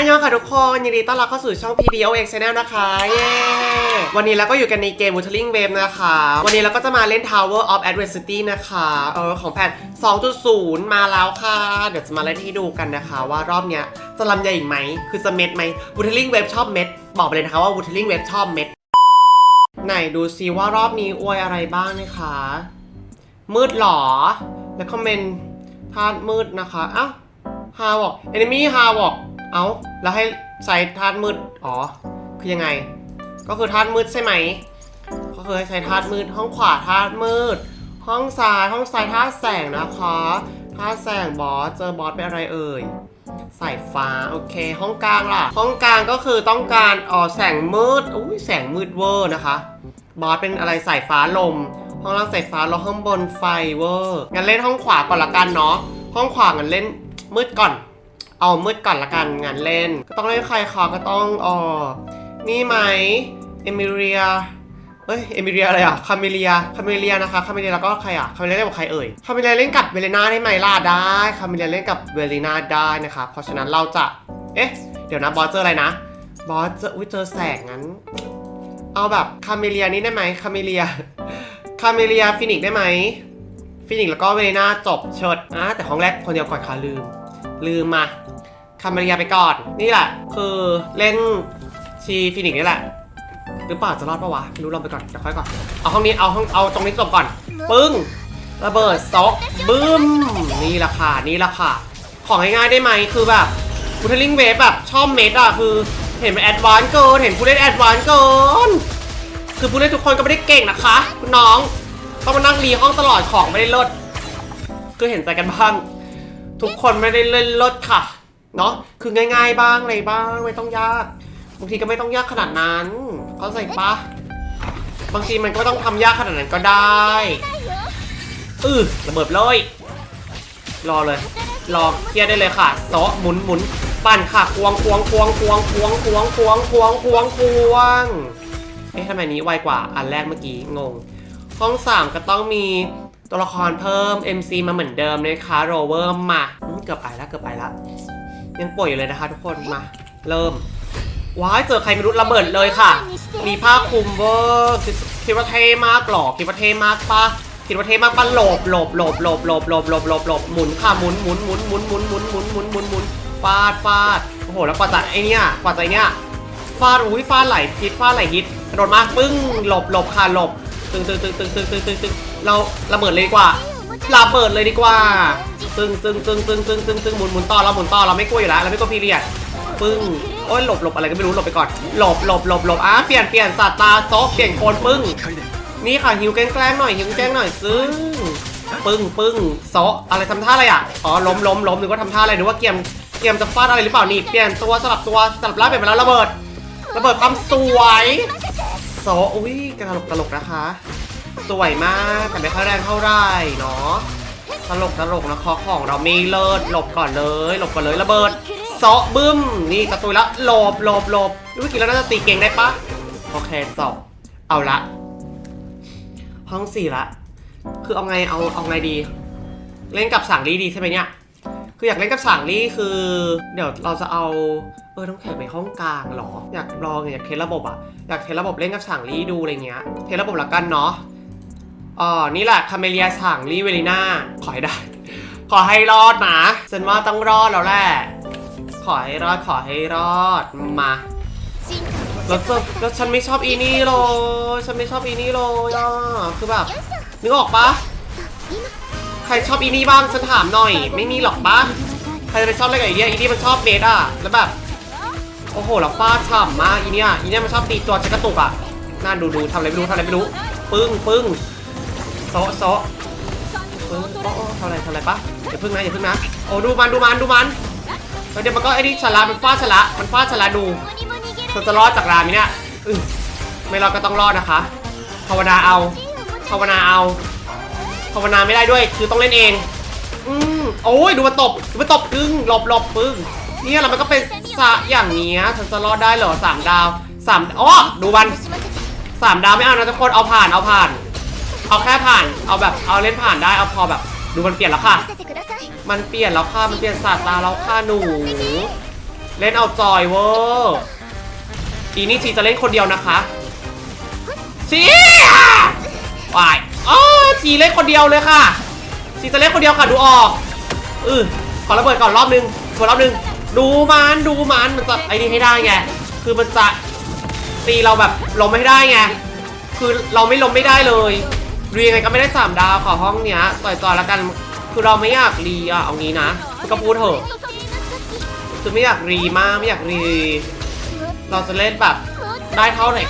อันยองค่ะทุกคนยินดีต้อนรับเข้าสู่ช่อง PDOX Channel นะคะเย้วันนี้เราก็อยู่กันในเกม Wuthering Wave นะคะ วันนี้เราก็จะมาเล่น Tower of Adversity นะคะเออของแผ่น2.0 มาแล้วค่ะ เดี๋ยวจะมาเล่นให้ดูกันนะคะ ว่ารอบเนี้ยจะลำใหญ่ไหม คือจะเม็ดไหม Wuthering Wave ชอบเม็ด บอกไปเลยนะคะว่า Wuthering Wave ชอบเม็ด ไหนดูซิว่ารอบนี้อวยอะไรบ้างนะคะ มืดหรอ แล้วคอมเมนต์ธาตุมืดนะคะอ้าฮาบอกเอนิมี่ฮาบอก เอาแล้วให้ใส่ธาตุมืด อ๋อ คือยังไง ก็คือธาตุมืดใช่ไหม ก็คือให้ใช้ธาตุมืด ห้องขวาธาตุมืด ห้องซ้ายห้องซ้ายธาตุแสงนะคะธาตุแสงบอส เจอบอสเป็นอะไรเอ่ยสายฟ้า โอเค ห้องกลางล่ะ ห้องกลางก็คือต้องการอ๋อแสงมืด อุ้ยแสงมืดเวอร์นะคะ บอสเป็นอะไรสายฟ้าลม ห้องล่างสายฟ้าแล้วห้องบนไฟเวอร์ งั้นเล่นห้องขวาก่อนละกันเนาะ ห้องขวางั้นเล่นมืดก่อน เอามืดก่อนละกันงานเล่น ก็ต้องเล่นใครคอก็ต้องอ๋อนี่ไหมเอมิเรียเฮ้ยเอมิเรียอะไรอะคาเมเลียคาเมเลียนะคะคาเมเลียแล้วก็ใครอะคาเมเลียเล่นกับใครเอ่ยคาเมเลียเล่นกับเวเลนาได้ไหมล่ะได้คาเมเลียเล่นกับเวเลนาได้นะคะเพราะฉะนั้นเราจะเอ๊ะเดี๋ยวนะบอสเจออะไรนะบอสเจออุ้ยเจอแสงงั้น เอาแบบคาเมเลียนี้ได้ไหมคาเมเลียคาเมเลียฟินิกได้ไหมฟินิกแล้วก็เวเลนาจบเชิดอะแต่ห้องแรกคนเดียวก่อนค่ะลืม ลืมมา คาเมเลียไปก่อน นี่แหละ คือเล่นชีฟินิกนี่แหละ หรือเปล่าจะรอดปะวะไม่รู้ลองไปก่อนเดี๋ยวค่อยก่อน เอาห้องนี้เอาห้องเอาตรงนี้จบก่อน ปึ้ง ระเบิดซอกบึ้ม นี่แหละค่ะ นี่แหละค่ะ ของง่ายๆได้ไหมคือแบบบูทลิงเวฟแบบชอบเมดอะคือเห็นเป็นแอดวานเกิน เห็นผู้เล่นแอดวานเกิน คือผู้เล่นทุกคนก็ไม่ได้เก่งนะคะ คุณน้อง ต้องมานั่งรีห้องตลอดของไม่ได้ลด คือเห็นใจกันบ้าง ทุกคนไม่ได้เล่นลดค่ะ เนาะคือง่าย ๆ บ้างอะไรบ้างไม่ต้องยากบางทีก็ไม่ต้องยากขนาดนั้นเข้าใจปะบางทีมันก็ต้องทำยากขนาดนั้นก็ได้อือระเบิดเลยรอเลย รอเคลียร์ได้เลยค่ะโต๊ะหมุนหมุนปั่นค่ะควงควงควงควงควงควงควงควงควงควงเอ๊ะทำไมนี้ไวกว่าอันแรกเมื่อกี้งง ห้อง 3 ก็ต้องมีตัวละครเพิ่ม MC มาเหมือนเดิมนะคะโรเวอร์มาเกือบไปแล้วเกือบไปแล้ว ยังป่วยอยู่เลยนะคะทุกคนมา เริ่ม ว้ายเจอใครไม่รู้ระเบิดเลยค่ะ มีผ้าคลุมเวอร์คิดคิดว่าเท่มากหรอคิดว่าเท่มากปะคิดว่าเท่มากปะหลบหลบหลบหลบหลบหลบหลบหลบหลบหมุนค่ะหมุนหมุนหมุนหมุนหมุนหมุนหมุนหมุนหมุนหมุนฟาดฟาดโอ้โหแล้วกว่าจะไอเนี้ยกว่าจะไอเนี้ยฟาดอุ้ยฟาดไหลพิษฟาดไหลฮิตกระโดดมาปึ้งหลบหลบค่ะหลบตึงตึงตึงตึงตึงตึงตึงตึงเราระเบิดเลยดีกว่าระเบิดเลยดีกว่า ตึงตึงตึงตึงตึงตึงตึงหมุนหมุนต่อเราหมุนต่อเราไม่กลัวอยู่แล้วเราไม่กลัวพีเรียดปึ้งโอ้ยหลบหลบอะไรก็ไม่รู้หลบไปก่อนหลบหลบหลบหลบอะเปลี่ยนเปลี่ยนสัตว์ตาโซะเปลี่ยนโคนปึ้งนี่ค่ะหิวแกล้งแกล้งหน่อยหิวแกล้งหน่อยซึ่งปึ้งปึ้งโซะอะไรทำท่าอะไรอะอ๋อล้มล้มล้มนึกว่าทำท่าอะไรนึกว่าเกียมเกียมจะฟาดอะไรหรือเปล่านี่เปลี่ยนตัวสลับตัวสลับร่างเปลี่ยนไปแล้วระเบิดระเบิดความสวยโซะอุ้ยกระตลกตลกนะคะ สวยมากแต่ไม่ค่อยแรงเท่าไหร่เนาะ ตลกตลกนะคอของเราม่เลิศหลบก่อนเลยหลบก่อนเลยระเบิดเซาะบึ้ม นี่กระตุยละหลบหลบหลบเมื่อกี้เราน่าจะตีเก่งได้ปะโอเคจบเอาละ ห้องสี่ละ คือเอาไงเอาเอาไงดี เล่นกับสางลี่ดีใช่ไหมเนี่ยคืออยากเล่นกับสางลี่คือ เดี๋ยวเราจะเอาเออต้องแข่งไปห้องกลางเหรอ อยากลองอยากเทสระบบอะอยากเทสระบบเล่นกับสางลี่ดูอะไรเงี้ยเทสระบบละกันเนาะ อ๋อนี่แหละคาเมเลียสั่งลีเวลิน่าขอให้ได้ ขอให้รอดนะฉันว่าต้องรอดแล้วแหละ ขอให้รอดขอให้รอดมาแล้วแล้วฉันไม่ชอบอีนี่เลยฉันไม่ชอบอีนี่เลยอะคือแบบนึกออกปะใครชอบอีนี่บ้างฉันถามหน่อย ไม่มีหรอกปะใครจะไปชอบอะไรกับอีเนี่ยอีนี่มันชอบเบสอะแล้วแบบโอ้โหแล้วฟาดฉ่ำมากอีเนี่ยอีเนี่ยมันชอบตีตัวจะกระตุกอะน่าดูดูทำอะไรไม่รู้ทำอะไรไม่รู้ ปึ้งปึ้ง โซะโซะเออโอ้ทำอะไรทำอะไรปะอย่าพึ่งนะอย่าพึ่งนะโอ้ดูมันดูมันดูมันเดี๋ยวมันก็ไอ้นี่ฉลาดมันฟาดฉลาดมันฟาดฉลาดดูเธอจะรอดจากรามเนี่ยไม่รอดก็ต้องรอดนะคะภาวนาเอาภาวนาเอาภาวนาไม่ได้ด้วยคือต้องเล่นเองอืมโอ้ยดูมันตบดูมันตบปึ้งหลบหลบปึ้งเนี่ยแล้วมันก็เป็นสะอย่างเนี้ยเธอจะรอดได้เหรอสามดาวสามอ๋อดูมันสามดาวไม่เอานะทุกคนเอาผ่านเอาผ่าน เอาแค่ผ่าน เอาแบบ เอาเล่นผ่านได้ เอาพอแบบ ดูมันเปลี่ยนแล้วค่ะ มันเปลี่ยนแล้วค่ะ มันเปลี่ยนศาสตราแล้วค่ะหนู เล่นเอาจอยเวอร์อีนี่ชีจะเล่นคนเดียวนะคะชีวายอ๋อชีเล่นคนเดียวเลยค่ะชีจะเล่นคนเดียวค่ะ ดูออกอือขอระเบิดก่อนรอบนึงขอรอบนึง ดูมันดูมัน มันจะไอ้นี่ให้ได้ไง คือมันจะตีเราแบบล้มไม่ได้ไง คือเราไม่ล้มไม่ได้เลย รียังไงก็ไม่ได้สามดาวขอห้องเนี้ยต่อยต่อแล้วกัน คือเราไม่อยากรีอะเอางี้นะก็พูดเถอะคือไม่อยากรีมากไม่อยากรี เราจะเล่นแบบได้เท่าไหร่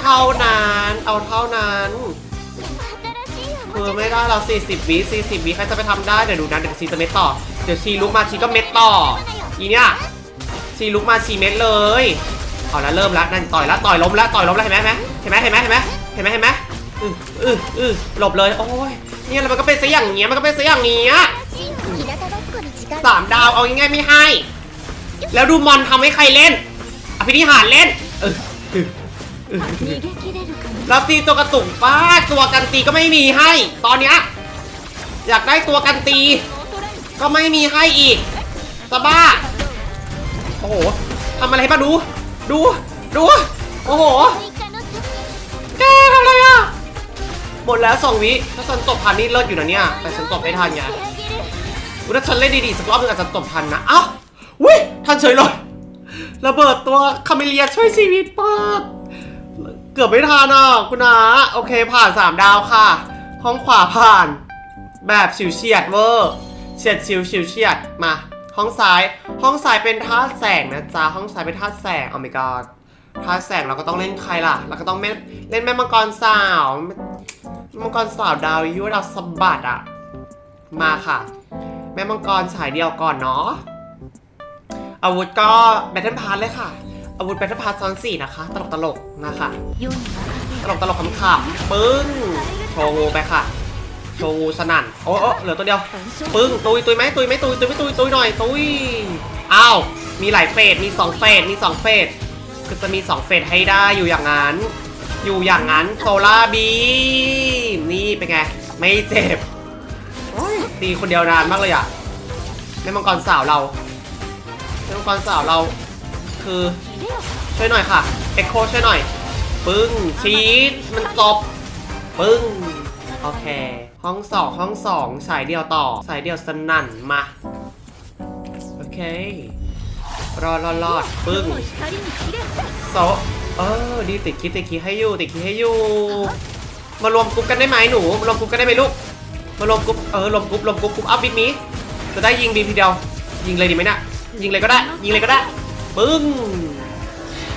เท่านั้นเอาเท่านั้นคือไม่ได้เรา 40วิ40วิใครจะไปทำได้เดี๋ยวดูนะเดี๋ยวซีจะเม็ดต่อเดี๋ยวชีลุกมาชีก็เม็ดต่ออีเนี่ยชีลุกมาชีเม็ดเลยเอาล้วเริ่มล้วนั่นต่อยล้วต่อยล้มล้วต่อยล้มแล้วเห็นไหมเห็นไหมเห็นไหมเห็นไหมเห็นไหมเห็นไหม อืออืออือหลบเลย โอ้ยเนี่ยแล้วมันก็เป็นซะอย่างเงี้ย มันก็เป็นซะอย่างเงี้ยสามดาวเอาง่ายๆไม่ให้ แล้วดูมอนทำให้ใครเล่น อภินิหารเล่น เออเออเออแล้วตีตัวกระตุกป้าตัวกันตีก็ไม่มีให้ ตอนเนี้ยอยากได้ตัวกันตี ก็ไม่มีให้อีกสบ้า โอ้โหทำอะไรให้ป้าดู ดู ดู โอ้โห แกทำอะไรอะ หมดแล้วสองวิถ้าฉันตบทันนี่เลิศอยู่นะเนี่ย แต่ฉันตบไม่ทันไงอุถ้าฉันเล่นดีๆสักรอบนึงอาจจะตบทันนะ เอ้าวิทันเฉยเลยระเบิดตัวคาเมเลียช่วยชีวิตปากเกือบไม่ทันอะคุณนาโอเคผ่าน3ดาวค่ะห้องขวาผ่าน แบบฉิวเฉียดเวอร์เฉียดชิวฉิวเฉียดมา ห้องซ้าย ห้องซ้ายเป็นท่าแสงนะจ๊ะห้องซ้ายเป็นท่าแสงอ๋อ my god ท่าแสงเราก็ต้องเล่นใครล่ะ เราก็ต้องเล่นเล่นแม่มังกรสาว มังกรสาวดาวยั่วดาสบัดอะมาค่ะ แม่มังกรสายเดียวก่อนเนาะอาวุธก็แบทเทิลพาร์เลยค่ะ อาวุธแบทเทิลพาร์ซ้อนสี่นะคะ ตลกตลกนะคะตลกตลกขำๆปึ้งโชว์งูไปค่ะโชว์สนั่นโอ้โอ้เหลือตัวเดียว ปึ้งตุยตุยไหมตุยไหมตุยตุยไหมตุยตุยหน่อยตุยอ้าวมีหลายเฟสมีสองเฟสมีสองเฟสคือจะมีสองเฟสให้ได้อยู่อย่างนั้น อยู่อย่างนั้นโซล่าบีมนี่เป็นไง ไม่เจ็บโอ้ยตีคนเดียวนานมากเลยอะแม่มังกรสาวเราแม่มังกรสาวเรา คือช่วยหน่อยค่ะเอ็กโคช่วยหน่อย ปึ้งชีสมันจบ ปึ้ง โอเค ห้องสองห้องสองสายเดียวต่อ สายเดียวสนั่นมา โอเค รอดรอดรอดปึ้งโซะ เออดีติดคิดติดคิดให้อยู่ติดคิดให้อยู่ มารวมกลุ่มกันได้ไหมหนูมารวมกลุ่มกันได้ไหมลูกมารวมกลุ่มเออรวมกลุ่มรวมกลุ่มกลุ่มอัพบิ๊กมีจะได้ยิงบีมทีเดียว ยิงเลยดีไหมเนี่ยยิงเลยก็ได้ ยิงเลยก็ได้ปึ้ง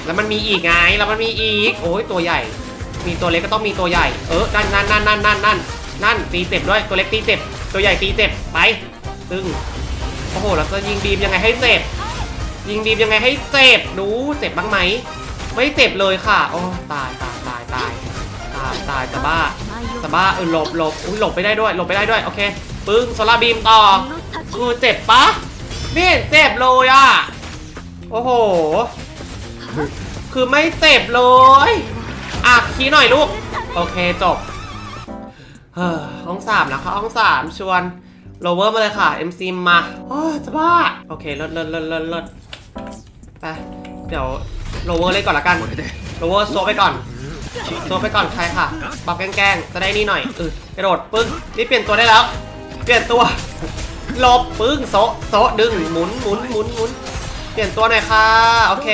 แล้วมันมีอีกไงแล้วมันมีอีก โอ้ยตัวใหญ่ มีตัวเล็กก็ต้องมีตัวใหญ่เออนั่นนั่นนั่นนั่นนั่นนั่นนั่นตีเจ็บด้วยตัวเล็กตีเจ็บตัวใหญ่ตีเจ็บไปตึ้งโอ้โหแล้วจะยิงบีมยังไงให้เจ็บยิงบีมยังไงให้เจ็บดูเจ็บบ้างไหม ไม่เจ็บเลยค่ะ โอ้ตายตายตายตายตายตายจะบ้าจะบ้าเออหลบหลบอุ้ยหลบไปได้ด้วย หลบไปได้ด้วย โอเค ปึ้งโซลาร์บีมต่อคือเจ็บปะม่เห็นเจ็บเลยอะ โอ้โห คือไม่เจ็บเลย อะคีหน่อยลูก โอเคจบเฮ้อห้องสามนะคะห้องสามชวนโรเวอร์มาเลยค่ะ MC มาโอ้จะบ้า โอเคลิศเลิศเลิศเลิศเลิศไป เดี๋ยว โรเวอร์เล่นก่อนละกันโรเวอร์โซไปก่อนโซไปก่อนใครค่ะบัฟแกล้งๆจะได้นี่หน่อยเออกระโดดปึ้งนี่เปลี่ยนตัวได้แล้ว เปลี่ยนตัวหลบปึ้งโซโซดึงหมุนหมุนหมุนหมุนเปลี่ยนตัวหน่อยค่ะโอเค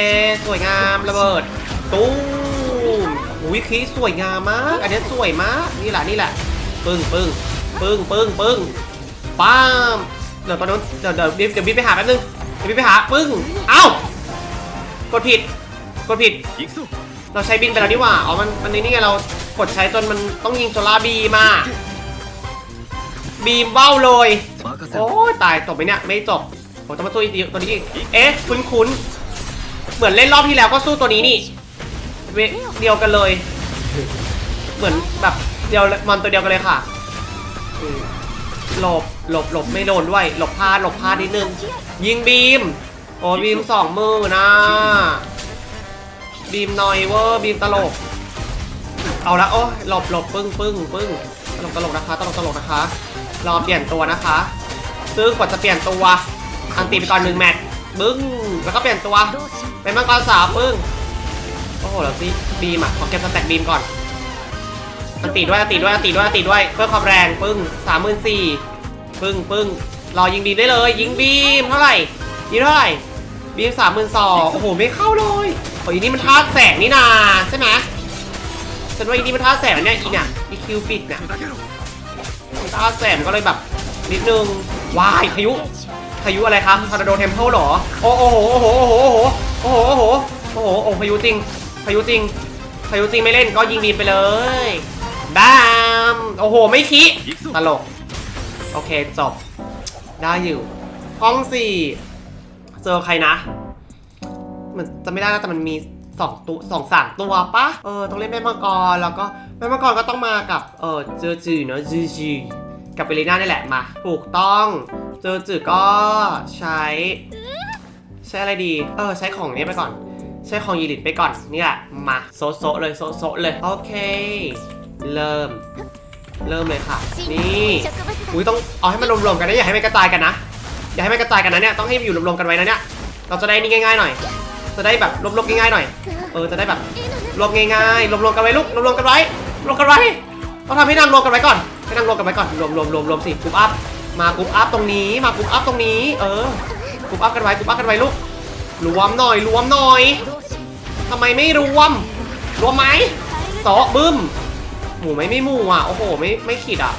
สวยงามระเบิดตู้มอุ้ยคีสวยงามมาก อันนี้สวยมากนี่แหละนี่แหละปึ้งปึ้งปึ้งปึ้งปึ้งป้ามเดี๋ยวตอนนู้นเดี๋ยวเดี๋ยวเดี๋ยวบิ๊กไปหาแป๊บนึงเดี๋ยวบิ๊กไปหาปึ้งเอ้ากดผิด กดผิด เราใช้บินไปแล้วนี่หว่า อ๋อ มัน มันนี่ไงเรากดใช้จนมันต้องยิงโซล่าร์บีมา บีมเบ้าเลย โอ้ยตายจบไหมเนี่ย ไม่จบ ผมจะมาสู้อีกตัวนี้อีก เอ๊ะ คุ้นคุ้นๆเหมือนเล่นรอบที่แล้วก็สู้ตัวนี้นี่เวเดียวกันเลย เหมือนแบบเดียวมอนตัวเดียวกันเลยค่ะอืมหลบ หลบ หลบ ไม่โดนด้วย หลบพลาด หลบพลาดนิดนึง ยิงบีม โอ้บีมสองมือนะ บีมหน่อยเวอร์บีมตลก เอาละโอ้ยหลบหลบปึ้งปึ้งปึ้งตลกตลกนะคะตลกตลกนะคะ รอเปลี่ยนตัวนะคะซึ่งกว่าจะเปลี่ยนตัว อันตีไปก่อนหนึ่งแมตช์บึ้งแล้วก็เปลี่ยนตัว เป็นมังกรสาวปึ้งโอ้โหแล้วสิบีมอะขอเก็บสแต็กบีมก่อนอันตีด้วยอันตีด้วยอันตีด้วยอันตีด้วยเพื่อความแรงปึ้งสามหมื่นสี่ปึ้งปึ้งรอยิงบีมได้เลย ยิงบีมเท่าไหร่ยิงเท่าไหร่บีมสามหมื่นสองโอ้โหไม่เข้าเลย โอ้ยนี่มันท่าแสงนี่นาใช่ไหมฉันว่าอีนี่มันท่าแสงเนี่ยอีเนี่ยอีคิวปิดเนี่ยมันท่าแสงก็เลยแบบนิดนึงวายพายุพายุอะไรครับทอร์นาโดเทมเพลหรอโอ้โหโอ้โหโอ้โหโอ้โหโอ้โหโอ้โหโอ้โหพายุจริงพายุจริงพายุจริงไม่เล่นก็ยิงบีมไปเลยบามโอ้โหไม่คิตลกโอเคจบได้อยู่ห้องสี่เจอใครนะ มันจะไม่ได้นะแต่มันมีสองตัวสองสามตัวปะเออต้องเล่นแม่มังกรแล้วก็แม่มังกรก็ต้องมากับเออเจอจือเนอะจือจือกับเบลิน่านี่แหละมา ถูกต้องเจอจือก็ใช้ ใช้อะไรดี เออ ใช้ของนี้ไปก่อน ใช้ของยีริตไปก่อนนี่แหละมาโซโซเลยโซโซเลยโอเค เริ่ม เริ่มเลยค่ะ นี่อุ้ยต้องเอาให้มันรวมๆกันนะอย่าให้มันกระจายกันนะอย่าให้มันกระจายกันนะเนี่ยต้องให้มันอยู่รวมๆกันไว้นะเนี่ยเราจะได้นี่ง่ายๆหน่อย จะได้แบบรวมๆง่ายๆหน่อย เออจะได้แบบรวมง่ายๆรวมๆกันไว้ลูกรวมๆกันไว้รวมกันไว้ต้องทำให้นั่งรวมกันไว้ก่อนให้นั่งรวมกันไว้ก่อนรวมรวมรวมรวมสิกรุ๊ปอัพมากรุ๊ปอัพตรงนี้มากรุ๊ปอัพตรงนี้ เออกรุ๊ปอัพกันไว้กรุ๊ปอัพกันไว้ลูกรวมหน่อยรวมหน่อยทำไมไม่รวมรวมไหมโซะบึ้มหมูไม่ไม่หมูอะโอ้โหไม่ไม่ขีดอะ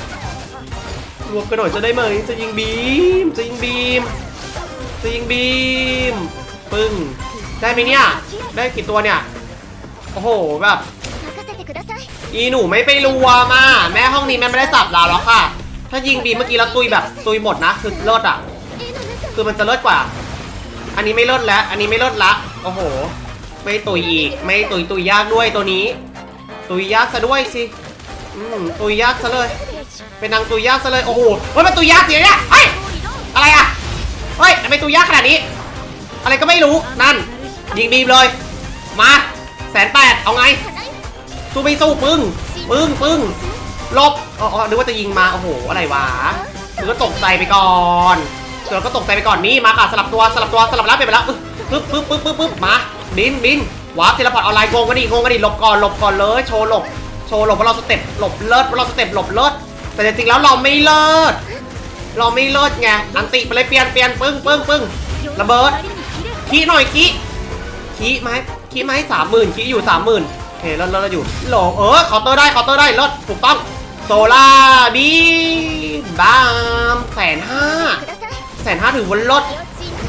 รวมกันหน่อยจะได้ไหมจะยิงบีมจะยิงบีมจะยิงบีมปึ้ง ได้ไหมเนี่ย ได้กี่ตัวเนี่ย โอ้โหแบบอีหนูไม่ไปรัวมาแม่ห้องนี้แม่ไม่ได้สับเราแล้วค่ะ ถ้ายิงบีมเมื่อกี้แล้วตุยแบบตุยหมดนะ คือเลิศอะ คือมันจะเลิศกว่า อันนี้ไม่เลิศแล้ว อันนี้ไม่เลิศละ โอ้โห ไม่ตุยอีก ไม่ตุยตุยยากด้วยตัวนี้ ตุยยากซะด้วยสิ อืมตุยยากซะเลย เป็นนางตุยยากซะเลย โอ้โหเฮ้ยมันตุยยากเสียเนี่ยเฮ้ย อะไรอะ เฮ้ยทำไมตุยยากขนาดนี้ อะไรก็ไม่รู้ นั่น ยิงบีมเลย มาแสนแปดเอาไง สู้ไม่สู้ปึ้งปึ้งปึ้งลบอ๋ออ๋อนึกว่าจะยิงมา โอ้โห อะไรวะเธอก็ตกใจไปก่อนเธอก็ตกใจไปก่อนนี่มาค่ะสลับตัวสลับตัวสลับแล้วเปไปแล้วปึ๊บปึ๊บปึ๊บปึ๊บปึ๊บมาบินบินวาร์ปเทเลพอร์ตออนไลน์งงกันดิงงกันดิหลบก่อนหลบก่อนเลยโชว์หลบโชว์หลบว่าะเราสเต็ปหลบเลิศว่าะเราสเต็ปหลบเลิศแต่จริงๆแล้วเราไม่เลิศเราไม่เลิศไงอันติไปเลยเปลี่ยนเปลี่ยนปึ้งปึ้งปึ้งระเบิดขี้หน่อยขี้ ขี้ไหมขี้ไหมสามหมื่นขี้อยู่สามหมื่นโอเคเลิศเลิศเลิศอยู่โหลเออเคาน์เตอร์ได้เคาน์เตอร์ได้เลิศถูกต้องโซล่าบีบามแสนห้าแสนห้าถือวนลด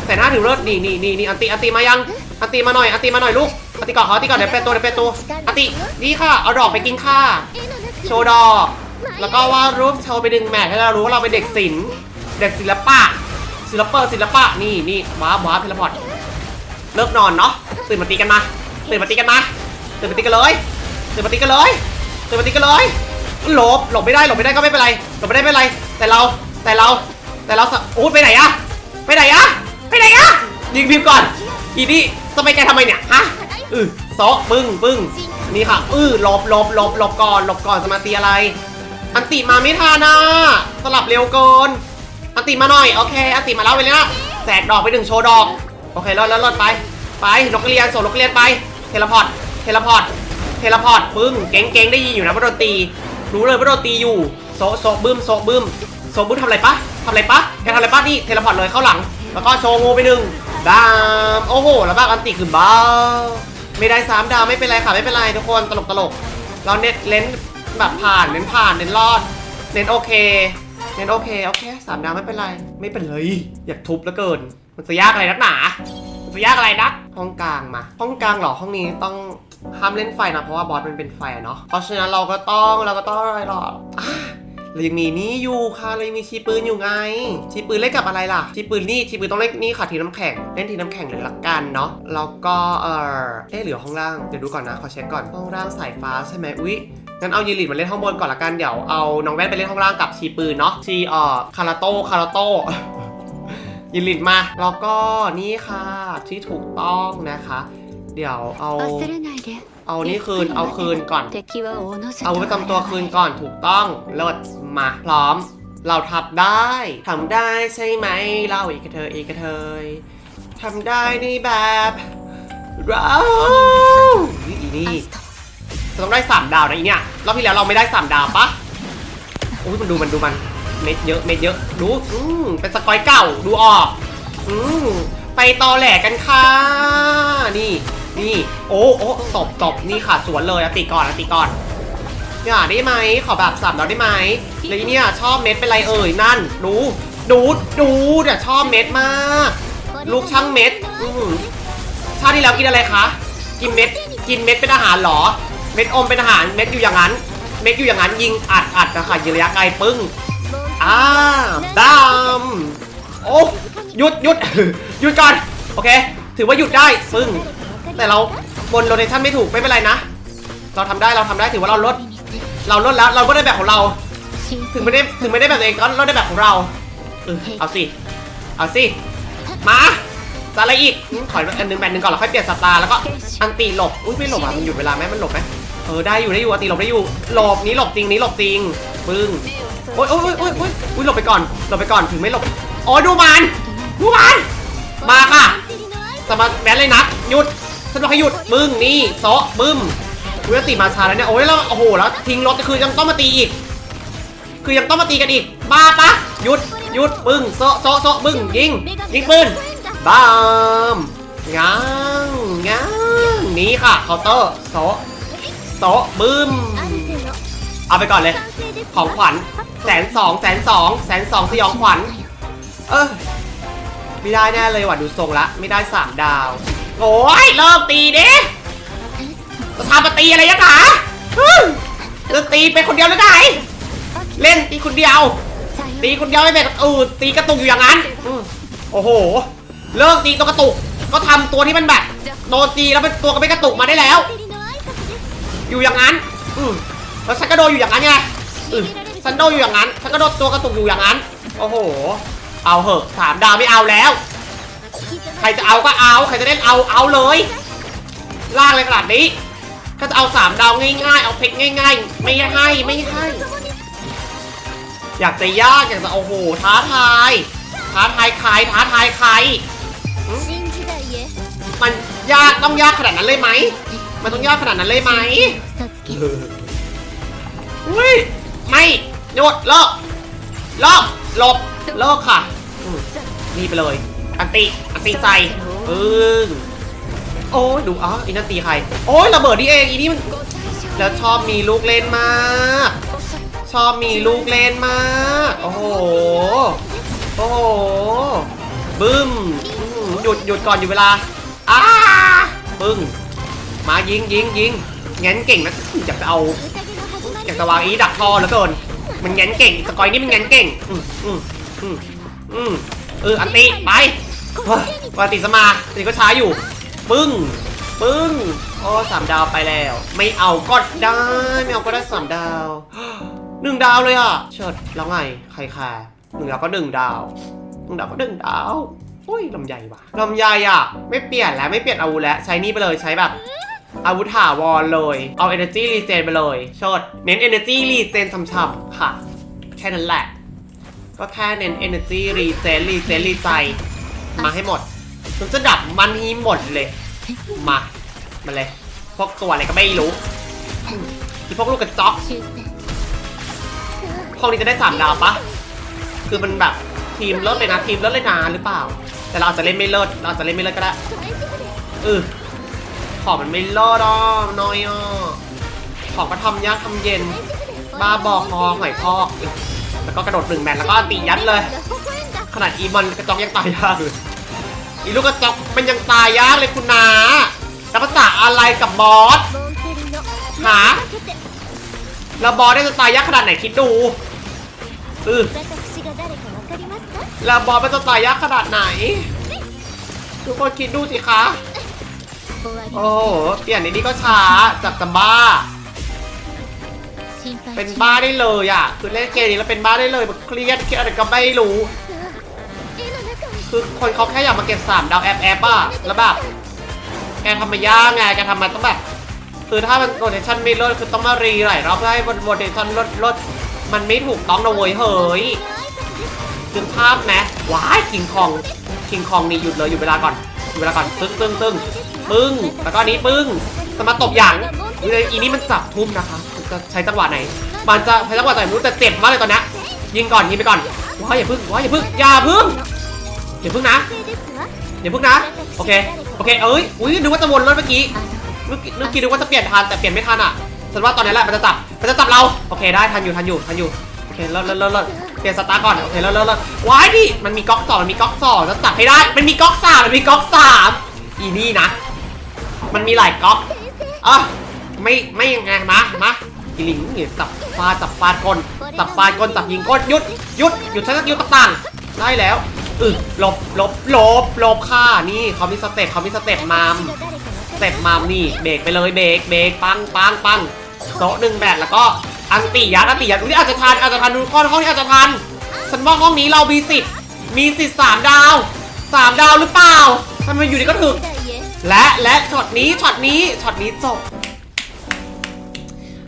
แสนห้าถือลดนี่นี่นี่นี่อันติอันติมายังอันติมาหน่อยอันติมาหน่อยลูกอันติก่อนเขาอันติก่อนเดี๋ยวเป็นตัวเดี๋ยวเป็นตัวอันตินี่ค่ะเอาดอกไปกินข้าโชว์ดอกแล้วก็วาดรูปโชว์ไปดึงแมทให้เรารู้ว่าเราเป็นเด็กศิลป์เด็กศิลปะศิลปะศิลปะนี่นี่ว้าบว้าบเทเลพอร์ตเลิกนอนเนาะ ตื่นมาตีกันมา ตื่นมาตีกันมา ตื่นมาตีกันเลย ตื่นมาตีกันเลย ตื่นมาตีกันเลย หลบ หลบไม่ได้ หลบไม่ได้ก็ไม่เป็นไร หลบไม่ได้ไม่เป็นไร แต่เรา แต่เรา แต่เราโอ้ยไปไหนอะไปไหนอะไปไหนอะยิงพิมก่อน อีนี่จะไปแกทำไมเนี่ย ฮะอือโซะปึ้งปึ้งนี่ค่ะ อือหลบหลบหลบหลบก่อน หลบก่อนจะมาตีอะไร อันติมาไม่ทันนะสลับเร็วเกิน อันติมาหน่อย โอเค อันติมาแล้วไปเลยนะแจกดอกไปหนึ่งโชว์ดอก โอเครอดรอดรอดไป ไปนกกระเรียนส่งนกกระเรียนไป เทเลพอร์ต เทเลพอร์ต เทเลพอร์ตปึ้งเก่งเก่งได้ยินอยู่นะว่าโดนตี รู้เลยว่าโดนตีอยู่ โซโซบึ้มโซบึ้มโซบึ้มทำอะไรปะทำอะไรปะแกทำอะไรปะนี่เทเลพอร์ตเลยเข้าหลัง แล้วก็โชว์งูไปหนึ่งดามโอ้โห แล้วบ้าอันติคือบ้าไม่ได้สามดาวไม่เป็นไรค่ะไม่เป็นไรทุกคนตลกตลกเราเน้นเน้นแบบผ่านเน้นผ่านเน้นรอด เน้นโอเค เน้นโอเคโอเคสามดาวไม่เป็นไร ไม่เป็นไรอยากทุบแล้วเกิน มันจะยากอะไรนักหนา จะยากอะไรนัก ห้องกลางมา ห้องกลางเหรอ ห้องนี้ต้องห้ามเล่นไฟนะ เพราะว่าบอสมันเป็นไฟอะเนาะ เพราะฉะนั้นเราก็ต้องเราก็ต้องอะไรหรออะเรายังมีนี่อยู่ค่ะเรายังมีชีปืนอยู่ไง ชีปืนเล่นกับอะไรล่ะ ชีปืนนี่ชีปืนต้องเล่นนี่ค่ะทีน้ำแข็ง เล่นทีน้ำแข็งเลยละกันเนาะ แล้วก็เออเอ๊ะเหลือห้องล่าง เดี๋ยวดูก่อนนะขอเช็คก่อน ห้องล่างสายฟ้าใช่ไหมอุ๊ยงั้นเอายีริตมาเล่นห้องบนก่อนละกัน เดี๋ยวเอาน้องแว่นไปเล่นห้องล่างกับชีปืนเนาะ ชีเอ่อคาราโต้คาราโต้ ยินลินมา แล้วก็นี่ค่ะที่ถูกต้องนะคะ เดี๋ยวเอา เอานี่คืน เอาคืนก่อน เอาปว้จำตัวคืนก่อนถูกต้องเลิศมาพร้อม เราทำได้ทำได้ใช่ไหม เราอีกกเทยอีกกรเทยทำได้นี่แบบเราอีนี่ต้องได้สามดาวนะอีเนี่ยรอบที่แล้วเราไม่ได้สามดาวปะอุ้ยมันดูมันดูมัน เม็ดเยอะเม็ดเยอะดูอืมเป็นสกอยเก่าดูออกอืมไปตอแหลกันค่ะนี่นี่ โอ้โอ้ตบตบนี่ค่ะสวนเลยอะติก่อนอะติก่อนอย่าได้ไหมขอแบบสามดาวได้ไหมแล้วอีเนี่ยชอบเม็ดเป็นไรเอ่ยนั่น ดูดูดูเดี๋ยวชอบเม็ดมาก ลูกช่างเม็ดอืมชาติที่แล้วกินอะไรคะกินเม็ดกินเม็ดเป็นอาหารเหรอ เม็ดอมเป็นอาหารเม็ดอยู่อย่างนั้น เม็ดอยู่อย่างนั้นยิงอัดอัดนะคะยิงระยะไกลปึ้ง อ้าดามโอ้หยุดหยุดหยุดก่อน โอเค ถือว่าหยุดได้ปึ้ง แต่เราบนโรเทชันไม่ถูกไม่เป็นไรนะ เราทำได้เราทำได้ถือว่าเราลด เราลดแล้วเราก็ได้แบบของเรา ถึงไม่ได้ถึงไม่ได้แบบตัวเองก็เราได้แบบของเราเออเอาสิ เอาสิ มาจะอะไรอีกถอืมขออันหนึ่งแบนหนึ่งก่อนแล้วค่อยเปลี่ยนสตาร์แล้วก็อันตีหลบ อุ้ยไม่หลบอะมันหยุดเวลาไหมมันหลบไหมเออได้อยู่ได้อยู่อันตีหลบได้อยู่หลบนี้หลบจริงนี้หลบจริงปึ้ง โอ๊ยโอ๊ยโอ๊ยโอ๊ยอ๊ยอุ๊ยหลบไปก่อนหลบไปก่อนถึงไม่หลบโอ้ยดูมันดูมันมาค่ะสมาแบนเลยนะหยุดฉันบอกให้หยุดบึ้งนี่โซะบึ้มกูจะตีมาชาแล้วเนี่ยโอ้ยแล้วโอ้โหแล้วทิ้งรถคือยังต้องมาตีอีก คือยังต้องมาตีกันอีกบ้าปะหยุดหยุดบึ้งโซะโซะโซะบึ้งยิงยิงปืนบ้ามง้างง้างนี่ค่ะเคาน์เตอร์โซะโซะบึ้มเอาไปก่อนเลย ของขวัญ แสนสองแสนสองแสนสองสยองขวัญ เออไม่ได้แน่เลยว่ะดูทรงละ ไม่ได้สามดาว โอ้ยเลิกตีดิจะทำมาตีอะไรยักหนาฮึ่มจะตีเป็นคนเดียวหรือไงเล่นตีคนเดียว ตีคนเดียวไม่เป็นเออตีกระตุกอยู่อย่างนั้นโอ้โห เลิกตีตัวกระตุก ก็ทำตัวที่มันแบบโดนตีแล้วเป็นตัวก็ไม่กระตุกมาได้แล้ว อยู่อย่างนั้น อืมแล้วฉันก็โดนอยู่อย่างนั้นไงอืม ฉันโดนอยู่อย่างนั้น ฉันก็โดนตัวกระตุกอยู่อย่างนั้น โอ้โห เอาเหอะสามดาวไม่เอาแล้ว ใครจะเอาก็เอา ใครจะเล่นเอา เอาเลยล่างเลยขนาดนี้ถ้าจะเอาสามดาวง่ายๆ เอาเพชรง่าย ๆ ไม่ให้ ไม่ให้ อยากจะยาก อยากจะโอ้โห ท้าทาย ท้าทายใคร ท้าทายใคร มันยากต้องยากขนาดนั้นเลยไหม มันต้องยากขนาดนั้นเลยไหม อุ้ย ไม่ หยุดลิกลิกหลบลิกค่ะอืมนี่ไปเลย อันติอันติใส่ปึ้งโอ้ยดูอ๋ออีนั่นตีใคร โอ้ยระเบิดนี่เองอีนี่มันแล้วชอบมีลูกเล่นมาก ชอบมีลูกเล่นมาก โอ้โห โอ้โห บึ้มอื้อหือหยุดหยุดก่อนอยู่เวลาอ้าปึ้ง มายิงยิงยิงงั้นเก่งนะอยากจะเอาอยากจะวางอีดักทอเหลือเกิน มันแงนเก่งสกอยนี่มันแงนเก่ง อืมอืมอืมอืมเอออันติไปเฮ้ยวันติสมาติก็ช้าอยู่ ปึ้ง ปึ้งโอ้สามดาวไปแล้ว ไม่เอาก็ได้ไม่เอาก็ได้สามดาวหนึ่งดาวเลยอะเชิดแล้วไงใครแคร์หนึ่งดาวก็หนึ่งดาวหนึ่งดาวก็หนึ่งดาวโอ้ยลำใหญ่ว่ะลำใหญ่อะ ไม่เปลี่ยนแล้วไม่เปลี่ยนอาวุธแล้วใช้นี่ไปเลยใช้แบบ อาวุธถาวรเลย เอา energy regen ไปเลยชดเน้น energy regen ช่ำๆค่ะ แค่นั้นแหละ ก็แค่เน้น energy regen regen รีใจ มาให้หมดฉันจะดับมันให้หมดเลย มา มาเลย พวกตัวอะไรก็ไม่รู้ที่พวกลูกกระจอกห้องนี้จะได้สามดาวปะคือมันแบบทีมเลิศเลยนะทีมเลิศเลยนะหรือเปล่า แต่เราอาจจะเล่นไม่เลิศเราอาจจะเล่นไม่เลิศก็ได้เออ ของมันไม่รอดอะน้อยอะของก็ทำยากทำเย็น บ้าบอคอหอยพอก แล้วก็กระโดดหนึ่งแมตแล้วก็ตียัดเลย ขนาดอีมันกระจอกยังตายยากเลยอีลูกกระจอกมันยังตายยากเลยคุณนาแล้วภาษาอะไรกับบอสหาแล้วบอสได้จะตายยากขนาดไหนคิดดูเออแล้วบอสมันจะตายยากขนาดไหน ทุกคนคิดดูสิคะ โอ้โห เปลี่ยนในนี้ก็ช้าจากจะบ้า เป็นบ้าได้เลยอะ คือเล่นเกมนี้แล้วเป็นบ้าได้เลยมันเครียดเครียดอะไรก็ไม่รู้ คือคนเขาแค่อยากมาเก็บสามดาวแอปแอปอะ แล้วแบบแกทำมายากไงแกทำมาต้องแบบ คือถ้ามันโรเทชันไม่ลดคือต้องมารีหลายรอบเพื่อให้โรเทชันลดลด มันไม่ถูกต้องนะเว้ยเฮ้ยถึงภาพไหมว้ายคิงคองคิงคองนี่หยุดเลยหยุดเวลาก่อน เวลาก่อนตึ้งตึ้งตึ้งปึ้งแล้วก็อันนี้ปึ้งจะมาตบอย่างอีนี่มันจับทุ่มนะคะจะใช้จังหวะไหน มันจะใช้จังหวะไหนไม่รู้แต่เจ็บมากเลยตอนนี้ยิงก่อนยิงไปก่อนว้าอย่าพึ่งว้าอย่าพึ่งอย่าพึ่งอย่าพึ่งนะอย่าพึ่งนะโอเคโอเคเอ้ยอุ้ยนึกว่าจะวนรถเมื่อกี้เมื่อกี้เมื่อกี้นึกว่าจะเปลี่ยนทันแต่เปลี่ยนไม่ทันอะฉันว่าตอนนี้แหละมันจะจับมันจะจับเราโอเคได้ทันอยู่ทันอยู่ทันอยู่โอเคเลิศเลิศเลิศ ลิศเปลี่ยนสตาร์ก่อนโอเคเลิศเลิศเลิศว้ายดิมันมีก๊อกสองมันมีก๊อกสองจะจับให้ได้มันมีก๊อกสามมันมีก๊อกสามอีนี่นะ มันมีหลายก๊อกอะไม่ไม่ยังไงมามาอีลิงเนี่ยจับฟาดจับฟาดก้นจับฟาดก้นจับยิงก้นหยุดหยุดหยุดใช้สกิลต่างๆได้แล้วอึหลบหลบหลบหลบค่ะนี่เขามีสเต็ปเขามีสเต็ปมามสเต็ปมามนี่เบรกไปเลยเบรกเบรกปังปังปังโต๊ะหนึ่งแบตแล้วก็ อันติยัดอันติยัดอุ้ยอาจจะทันอาจจะทันทุกคนห้องนี้อาจจะทันฉันว่าห้องนี้เรามีสิทธิ์มีสิทธิ์สามดาวสามดาวหรือเปล่าทำไมอยู่ดีก็ถึกและและช็อตนี้ช็อตนี้ช็อตนี้จบ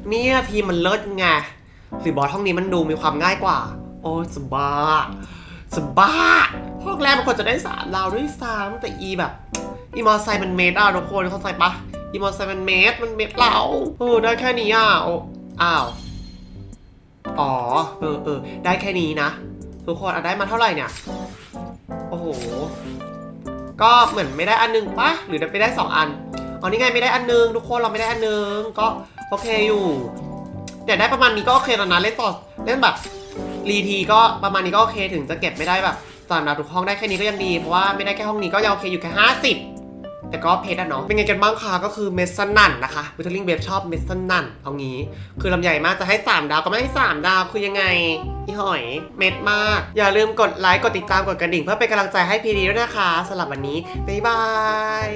เนี่ยทีมมันเลิศไงหรือบอสห้องนี้มันดูมีความง่ายกว่า โอ้สบ้าสบ้าห้องแรกมันควรจะได้สามดาวด้วยซ้ำแต่อีแบบอีมอไซค์มันเมตรอะทุกคนเข้าใจปะอีมอไซค์มันเมตรมันเมตรเราเออได้แค่นี้อะอ้าว อ๋อ เออเออได้แค่นี้นะ ทุกคนอะได้มาเท่าไหร่เนี่ย โอ้โห ก็เหมือนไม่ได้อันนึงปะหรือไปได้สองอันอ๋อนี่ไงไม่ได้อันนึง ทุกคนเราไม่ได้อันนึง ก็โอเคอยู่เนี่ยได้ประมาณนี้ก็โอเคแล้วนะเล่นต่อเล่นแบบรีทีก็ประมาณนี้ก็โอเคถึงจะเก็บไม่ได้แบบสามดาวทุกห้องได้แค่นี้ก็ยังดีเพราะว่าไม่ได้แค่ห้องนี้ก็ยังโอเคอยู่แค่ห้าสิบ แต่ก็เพชรอะเนาะ เป็นไงกันบ้างคะก็คือเมสซันนันนะคะวิทเทอร์ลิงเบฟชอบเมสซันนันเอางี้ คือลำใหญ่มากจะให้ 3 ดาวก็ไม่ให้ 3 ดาวคือยังไงอีหอย เม็ดมาก อย่าลืมกดไลค์ กดติดตาม กดกระดิ่ง เพื่อเป็นกำลังใจให้พีดีด้วยนะคะสำหรับวันนี้ บ๊ายบาย